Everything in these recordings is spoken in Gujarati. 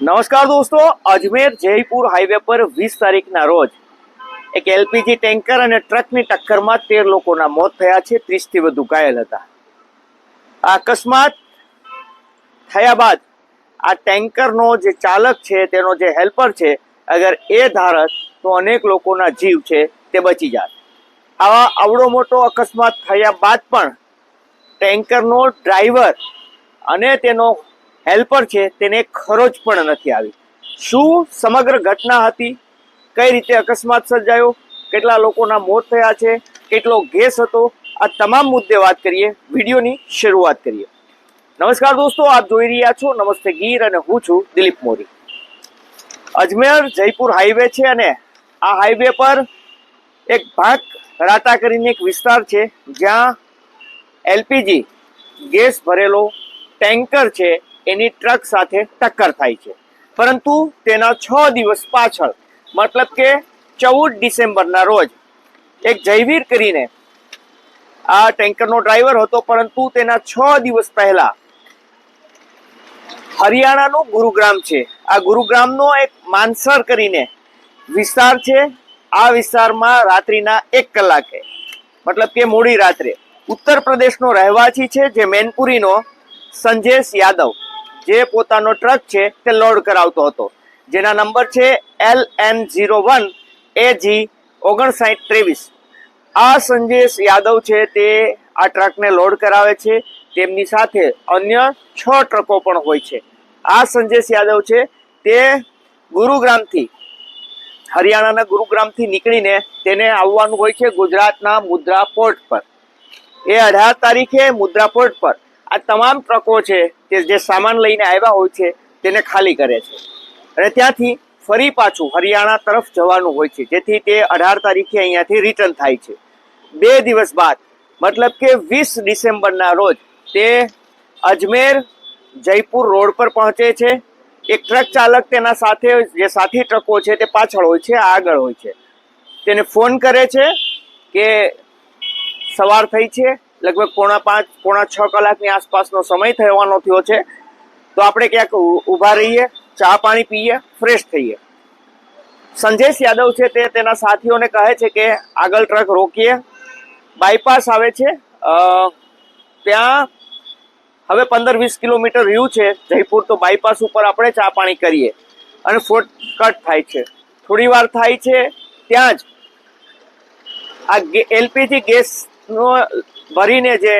નમસ્કાર દોસ્તો, અજમેર જયપુર હાઈવે પર વીસ તારીખના રોજ એક એલપીજી ટેન્કર અને ટ્રકની ટક્કરમાં તેર લોકોના મોત થયા છે, ત્રીસથી વધુ ઘાયલ હતા. આ અકસ્માત થયા બાદ આ ટેન્કરનો જે ચાલક છે, તેનો જે હેલ્પર છે, અગર એ ધારત તો અનેક લોકોના જીવ છે, તે બચી જાત આવા આવડો મોટો અકસ્માત થયા બાદ પણ ટેન્કરનો ડ્રાઈવર અને તેનો હેલ્પર છે, તેને ખરોચ પણ નથી આવી. શું સમગ્ર ઘટના હતી? કઈ રીતે અકસ્માત સર્જાયો? કેટલા લોકોના મોત થયા છે? કેટલો ગેસ હતો? આ તમામ મુદ્દે વાત કરીએ, વિડીયોની શરૂઆત કરીએ. નમસ્કાર દોસ્તો, આપ જોઈ રહ્યા છો નમસ્તે ગીર અને હું છું દિલીપ મોરી. અજમેર જયપુર હાઈવે છે અને આ હાઈવે પર એક ભાગ રાતા કરીને એક વિસ્તાર છે, જ્યાં એલપીજી ગેસ ભરેલો ટેન્કર છે એની ટ્રક સાથે ટક્કર થાય છે. પરંતુ તેના છ દિવસ પાછળ, મતલબ કે ચૌદ ડિસેમ્બરના રોજ, એક જયવીર કરીને આ ટેન્કરનો ડ્રાઈવર હતો, પરંતુ તેના છ દિવસ પહેલા હરિયાણાનું ગુરુગ્રામ છે. આ ગુરુગ્રામનો એક માનસર કરીને વિસ્તાર છે. આ વિસ્તારમાં રાત્રિના એક કલાકે, મતલબ કે મોડી રાત્રે, ઉત્તર પ્રદેશનો રહેવાસી છે, જે મેનપુરીનો સંજેશ યાદવ. જે પોતાનો ટ્રક છે તે લોડ કરાવતો હતો. જેના નંબર છે L N zero one A G ઓગણસાઠ ત્રેવીસ. આ સંજેશ યાદવ છે તે આ ટ્રકને લોડ કરાવે છે. તેમની સાથે અન્ય છ ટ્રકો પણ હોય છે. આ સંજેશ યાદવ છે તે ગુરુગ્રામથી, હરિયાણાના ગુરુગ્રામથી નીકળીને તેને આવવાનું હોય છે ગુજરાતના મુદ્રા પોર્ટ પર. એ અઢાર તારીખે મુદ્રા પોર્ટ પર આ તમામ ટ્રકો છે તે જે સામાન લઈને આવ્યા હોય છે, તેને ખાલી કરે છે. અને ત્યાંથી ફરી પાછું હરિયાણા તરફ જવાનું હોય છે, જેથી તે અઢાર તારીખે અહીંયાથી રિટર્ન થાય છે. બે દિવસ બાદ, મતલબ કે વીસ ડિસેમ્બરના રોજ, તે અજમેર જયપુર રોડ પર પહોંચે છે. એક ટ્રક ચાલક તેના સાથે, જે સાથી ટ્રકો છે, તે પાછળ હોય છે આગળ હોય છે. તેને ફોન કરે છે કે સવાર થઈ છે. લગભગ પોણા પાંચ, પોણા છ કલાકની આસપાસનો સમય થવાનો થયો છે. તો આપણે ક્યાંક ઊભા રહીએ, ચા પાણી પીએ, ફ્રેશ થઈએ. સંજેશ યાદવ છે તે તેના સાથીઓને કહે છે કે આગળ ટ્રક રોકીએ. બાયપાસ આવે છે. ત્યાં હવે પંદર વીસ કિલોમીટર રહ્યું છે. જયપુર તો બાયપાસ ઉપર આપણે ચા પાણી કરીએ. અને ફોટ કટ થાય છે. થોડી વાર થાય છે. ત્યાં જ આ એલપીજી ગેસનો ભરીને જે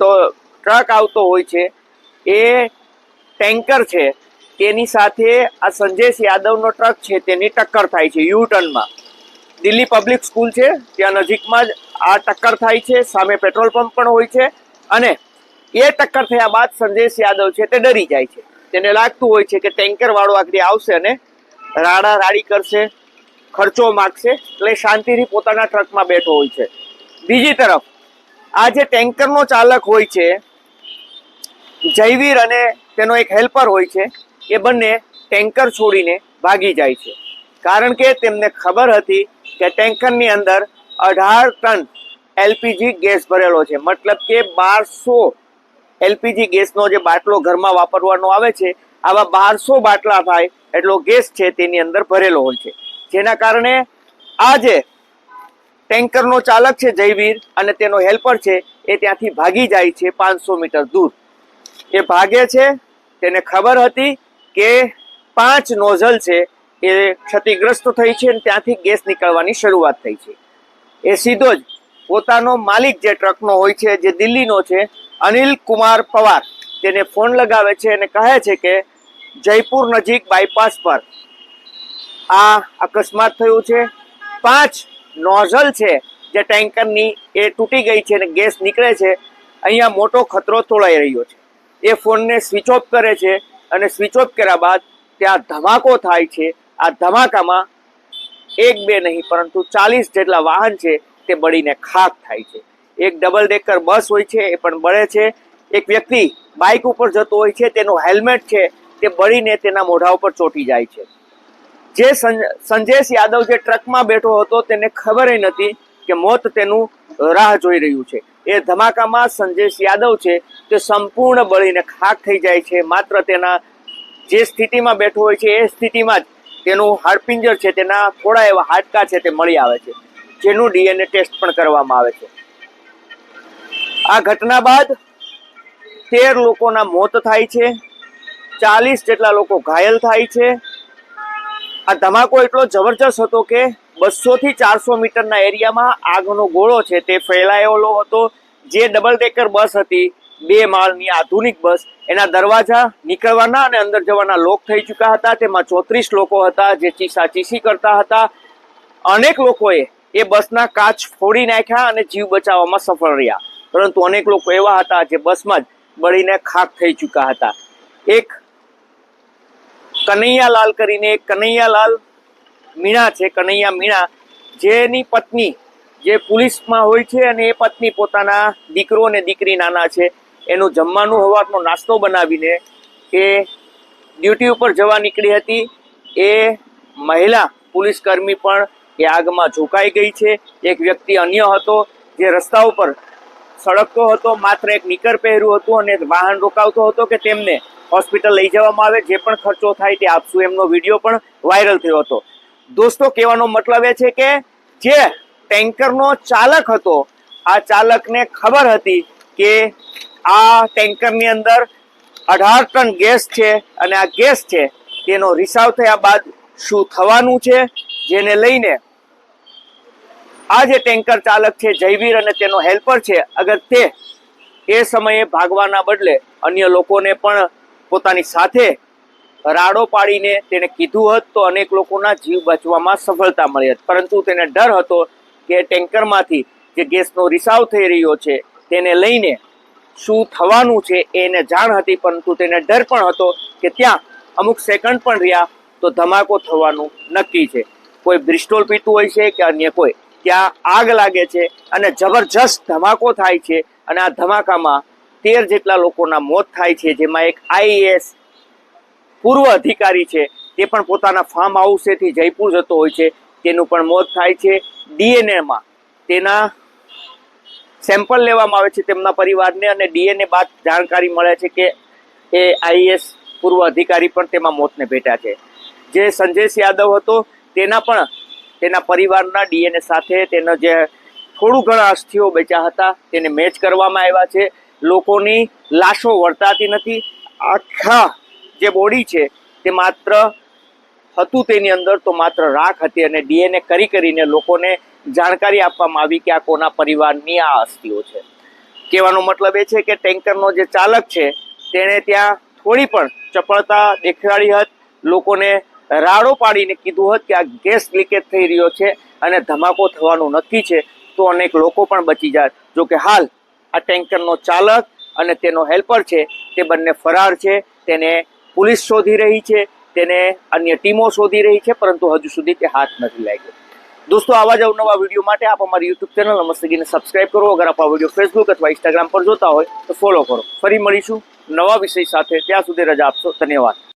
તો ટ્રક આવતો હોય છે, એ ટેન્કર છે, તેની સાથે આ સંજેશ યાદવનો ટ્રક છે, તેની ટક્કર થાય છે યુ ટર્નમાં દિલ્હી પબ્લિક સ્કૂલ છે, ત્યાં નજીકમાં જ આ ટક્કર થાય છે, સામે પેટ્રોલ પંપ પણ હોય છે, અને એ ટક્કર થયા બાદ સંદેશ યાદવ છે, તે ડરી જાય છે. તેને લાગતું હોય છે કે ટેન્કર વાળો આગળ આવશે અને રાડા રાડી કરશે, ખર્ચો માગશે, એટલે શાંતિથી પોતાના ટ્રકમાં બેઠો હોય છે. બીજી તરફ, આ જે ટેન્કરનો ચાલક હોય છે, જયવીર અને તેનો એક હેલ્પર હોય છે, એ બંને ટેન્કર છોડીને ભાગી જાય છે. કારણ કે તેમને ખબર હતી કે ટેન્કરની અંદર અઢાર ટન એલપીજી ગેસ ભરેલો છે. મતલબ કે બારસો એલપીજી ગેસનો જે બાટલો ઘરમાં વાપરવાનો આવે છે, આવા બારસો બાટલા થાય એટલો ગેસ છે તેની અંદર ભરેલો હોય છે. જેના કારણે આ જે ટેન્કરનો ચાલક છે જયવીર અને તેનો હેલ્પર છે એ ત્યાંથી ભાગી જાય છે પાંચસો મીટર દૂર. એ ભાગે છે, તેને ખબર હતી કે પાંચ નોઝલ છે, એ ક્ષતિગ્રસ્ત થઈ છે અને ત્યાંથી ગેસ નીકળવાની શરૂઆત થઈ છે. એ સીધો જ પોતાનો માલિક જે ટ્રકનો હોય છે, જે દિલ્હીનો છે, અનિલ કુમાર પવાર, તેને ફોન લગાવે છે અને કહે છે કે જયપુર નજીક બાયપાસ પર આ અકસ્માત થયું છે. પાંચ નોઝલ છે, જે ટેન્કરની એ તૂટી ગઈ છે અને ગેસ નીકળે છે, અહીંયા મોટો ખતરો તોળાઈ રહ્યો છે. એ ફોનને સ્વિચ ઓફ કરે છે અને સ્વિચ ઓફ કર્યા બાદ ત્યાં ધમાકો થાય છે. આ ધમાકામાં એક બે નહીં, પરંતુ ચાલીસ જેટલા વાહન છે તે બળીને ખાક થાય છે. એક ડબલ ડેકર બસ હોય છે, એ પણ બળે છે. એક વ્યક્તિ બાઇક ઉપર જતો હોય છે, તેનું હેલ્મેટ છે, તે બળીને તેના મોઢા ઉપર ચોંટી જાય છે. જે સંજેશ યાદવ જે ટ્રકમાં બેઠો હતો તેને ખબર નથી કે મોત તેનું રાહ જોઈ રહ્યું છે. એ ધમાકામાં સંજેશ યાદવ છે તે સંપૂર્ણ બળીને ખાક થઈ જાય છે. માત્ર તેના જે સ્થિતિમાં બેઠો હોય છે એ સ્થિતિમાં જ તેનું હાડપિંજર છે, તેના થોડા એવા હાડકા છે તે મળી આવે છે. જેનું ડીએનએ ટેસ્ટ પણ કરવામાં આવે છે. આ ઘટના બાદ તેર લોકોના મોત થાય છે. ચાલીસ જેટલા લોકો ઘાયલ થાય છે. આ ધમાકો એટલો જબરજસ્ત હતો કે બસો થી ચારસો મીટરના એરિયામાં આગનો ગોળો છે તે ફેલાયેલો હતો. જે ડબલ ડેકર બસ હતી, બે માળની આધુનિક બસ, એના દરવાજા નીકળવાના અને અંદર જવાના લોક થઈ ચૂક્યા હતા. તેમાં ચોત્રીસ લોકો હતા જે ચીસા ચીસી કરતા હતા. અનેક લોકોએ એ બસના કાચ ફોડી નાખ્યા અને જીવ બચાવવામાં સફળ રહ્યા. પરંતુ અનેક લોકો એવા હતા જે બસમાં જ બળીને ખાક થઈ ચૂક્યા હતા. એક કનૈયાલાલ કરીને કનૈયાલાલ મીણા છે, કનૈયા મીણા, જેની પત્ની જે પોલીસમાં હોય છે અને એ પત્ની પોતાના દીકરો અને દીકરી નાના છે, એનું જમવાનું હવારનો નાસ્તો બનાવીને એ ડ્યુટી ઉપર જવા નીકળી હતી. એ મહિલા પોલીસ કર્મી પણ એ આગમાં ઝોકાઈ ગઈ છે. એક વ્યક્તિ અન્ય હતો જે રસ્તા ઉપર સળગતો હતો, માત્ર એક નીકર પહેર્યું હતું અને વાહન રોકાવતો હતો કે તેમને હોસ્પિટલ લઈ જવામાં આવે, જે પણ ખર્ચો થાય તે આપશું. એમનો વીડિયો પણ વાયરલ થયો હતો. દોસ્તો, કહેવાનો મતલબ એ છે કે જે ટેન્કરનો ચાલક હતો, આ ચાલકને ખબર હતી કે આ ટેન્કરની અંદર અઢાર ટન ગેસ છે અને આ ગેસ છે, તેનો રિસાવ થયા બાદ શું થવાનું છે, જેને લઈને આ જે ટેન્કર ચાલક છે જયવીર અને તેનો હેલ્પર છે, અગર તે એ સમયે ભાગવાના બદલે અન્ય લોકોને પણ પોતાની સાથે રાડો પાડીને તેને કીધું હોત, તો અનેક લોકોના જીવ બચવામાં સફળતા મળી હતી. પરંતુ તેને ડર હતો કે ટેન્કરમાંથી જે ગેસનો રિસાવ થઈ રહ્યો છે, તેને લઈને શું થવાનું છે એને જાણ હતી, પરંતુ તેને ડર પણ હતો કે ત્યાં અમુક સેકન્ડ પણ રહ્યા તો ધમાકો થવાનું નક્કી છે. કોઈ બ્રિસ્ટોલ પીતું હોય છે કે અન્ય કોઈ? ત્યાં આગ લાગે છે અને જબરજસ્ત ધમાકો થાય છે અને આ ધમાકામાં તેર જેટલા લોકોના મોત થાય છે, જેમાં એક આઈએએસ પૂર્વ અધિકારી છે, તે પણ પોતાના ફાર્મ હાઉસેથી જયપુર જતો હોય છે. તેનું પણ મોત થાય છે. ડીએનએમાં તેના સેમ્પલ લેવામાં આવે છે તેમના પરિવારને અને ડીએનએ બાદ જાણકારી મળે છે કે એ આઈએએસ પૂર્વ અધિકારી પણ તેમાં મોતને ભેટ્યા છે. જે સંજેશ યાદવ હતો, તેના પણ તેના પરિવારના ડીએનએ સાથે તેનો જે થોડું ઘણા અસ્થિઓ બચ્યા હતા, તેને મેચ કરવામાં આવ્યા છે. લોકોની લાશો વર્તાતી નથી. આખા જે બોડી છે, તે માત્ર હતું તેની અંદર તો માત્ર રાખ હતી અને ડીએનએ કરી કરીને લોકોને જાણકારી આપવામાં આવી કે આ કોના પરિવારની આ અસ્થિઓ છે. કહેવાનો મતલબ એ છે કે ટેન્કરનો જે ચાલક છે, તેણે ત્યાં થોડી પણ ચપળતા દેખાડી હતી. લોકોને રાડો પાડીને કીધું હોત કે આ ગેસ લીકેજ થઈ રહ્યો છે અને ધમાકો થવાનું નક્કી છે, તો અનેક લોકો પણ બચી જાય. જો કે હાલ આ ટેન્કરનો ચાલક અને તેનો હેલ્પર છે, તે બંને ફરાર છે, તેને પોલીસ શોધી રહી છે, તેને અન્ય ટીમો શોધી રહી છે, પરંતુ હજુ સુધી તે હાથ નથી લાગ્યો. દોસ્તો, આવા જ અવનવા વીડિયો માટે આપ અમારી યુટ્યુબ ચેનલ નમસ્તગીને સબસ્ક્રાઇબ કરો. અગર આપ આ વીડિયો ફેસબુક અથવા ઇન્સ્ટાગ્રામ પર જોતા હોય, તો ફોલો કરો. ફરી મળીશું નવા વિષય સાથે. ત્યાં સુધી રજા આપશો. ધન્યવાદ.